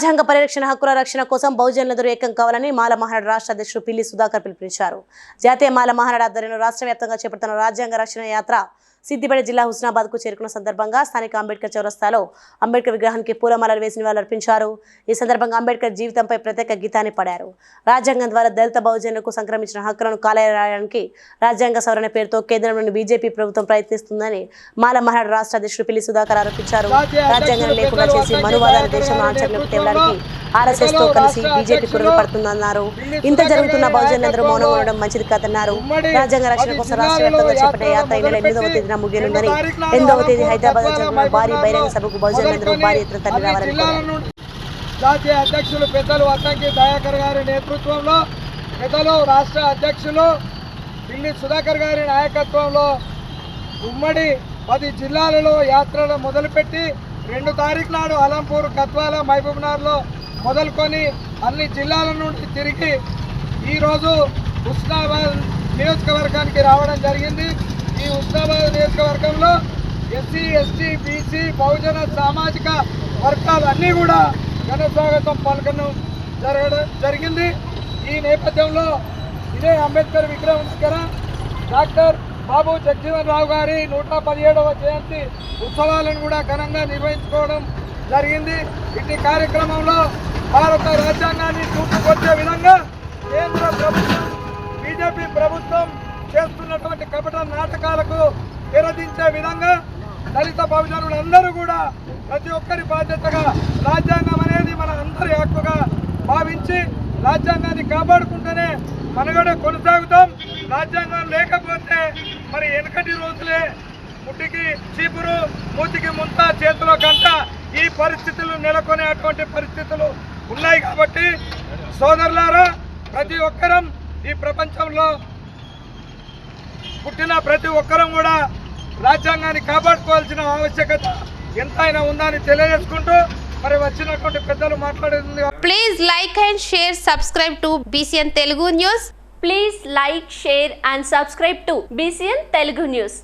రాజ్యాంగ పరిరక్షణ హక్కుల రక్షణ కోసం బహుజనులందరూ ఏకం కావాలని మాల మహానాడు రాష్ట్ర అధ్యక్షుడు పిల్లి సుధాకర్ పిలుపునిచ్చారు. జాతీయ మాల మహానాడు ఆధ్వర్యంలో రాష్ట్ర వ్యాప్తంగా చేపడుతున్న రాజ్యాంగ రక్షణ యాత్ర సిద్దిపేట జిల్లా హుస్నాబాద్కు చేరుకున్న సందర్భంగా స్థానిక అంబేద్కర్ చౌరస్తాలో అంబేద్కర్ విగ్రహానికి పూలమాలలు వేసి నివాళులర్పించారు ఈ సందర్భంగా అంబేద్కర్ జీవితంపై ప్రత్యేక గీతాన్ని పాడారు. రాజ్యాంగం ద్వారా దళిత బహుజనులకు సంక్రమించిన హక్కులను కాలేరాయడానికి రాజ్యాంగ సవరణ పేరుతో కేంద్రంలోని బీజేపీ ప్రభుత్వం ప్రయత్నిస్తుందని మాల మహానాడు రాష్ట్ర అధ్యక్షుడు పిల్లి సుధాకర్ ఆరోపించారు. రాజ్యాంగం లేకుండా చేసి మనువాదాన్ని దేశంలో ఆచరణకు తేవడానికి ఆర్ఎస్ఎస్తో కలిసి బీజేపీ కుర్రలు పడుతుందన్నారు. ఇంత జరుగుతున్న బహుజనులందరూ మౌనం ఉండడం మంచిది కాదన్నారు. రాజ్యాంగ రక్షణ కోసం రాష్ట్ర వ్యాప్తంగా చేపట్టే యాత్ర ఈ నెల ఎనిమిదవ తేదీన ముగియనుందని ఎనిమిదవ తేదీ హైదరాబాద్ జరుగుతున్న భారీ బహిరంగ సభకు బహుజనులందరూ భారీ ఎత్తున తరలి రావాలని జిల్లాల కోరారు. నుండి జాతీయ అధ్యక్షులు పెద్దలు వద్దంకి దయాకర్ గారి నేతృత్వంలో పెద్దలు రాష్ట్ర అధ్యక్షులు పిల్లి సుధాకర్ గారి నాయకత్వంలో ఉమ్మడి పది జిల్లాలలో యాత్రలు మొదలుపెట్టి రెండు తారీఖు నాడు అలంపూర్ గద్వాల మహబూబ్నగర్లో మొదలుకొని అన్ని జిల్లాల నుండి తిరిగి ఈరోజు హుస్నాబాద్ నియోజకవర్గానికి రావడం జరిగింది ఈ హుస్నాబాద్ నియోజకవర్గంలో ఎస్సీ ఎస్టీ బీసీ బహుజన సామాజిక వర్గాలన్నీ కూడా ఘన స్వాగతం పలకడం జరగడం జరిగింది. ఈ నేపథ్యంలో ఇదే అంబేద్కర్ విగ్రహం దగ్గర డాక్టర్ బాబు జగజీవన్ రావు గారి నూట పదిహేడవ జయంతి ఉత్సవాలను కూడా ఘనంగా నిర్వహించుకోవడం జరిగింది. ఇటు కార్యక్రమంలో భారత రాజ్యాంగాన్ని చూపుకొచ్చే విధంగా కేంద్ర ప్రభుత్వం బీజేపీ ప్రభుత్వం చేస్తున్నటువంటి కపట నాటకాలకు తెరదించే విధంగా దళిత అందరూ కూడా ప్రతి ఒక్కరి బాధ్యతగా రాజ్యాంగం అనేది మన అందరి హక్కుగా భావించి రాజ్యాంగాన్ని కాపాడుకుంటూనే మనగడ కొనసాగుతాం. రాజ్యాంగం లేకపోతే మరి వెనకటి రోజులే ముట్టికి చీపురు మూతికి ముంత చేతిలో గంట ఈ పరిస్థితులు నెలకొనేటువంటి పరిస్థితులు ఉన్నాయి కాబట్టి సోదరులారా ప్రతి ఒక్కరం ఈ ప్రపంచంలో పుట్టిన ప్రతి ఒక్కరం కూడా రాజ్యాంగాన్ని కాపాడుకోవాల్సిన ఆవశ్యకత ఎంత అయినా ఉందని తెలియజేసుకుంటూ మరి వచ్చినటువంటి పెద్దలు మాట్లాడేది please like and share subscribe to BCN Telugu news please like share and subscribe to BCN Telugu news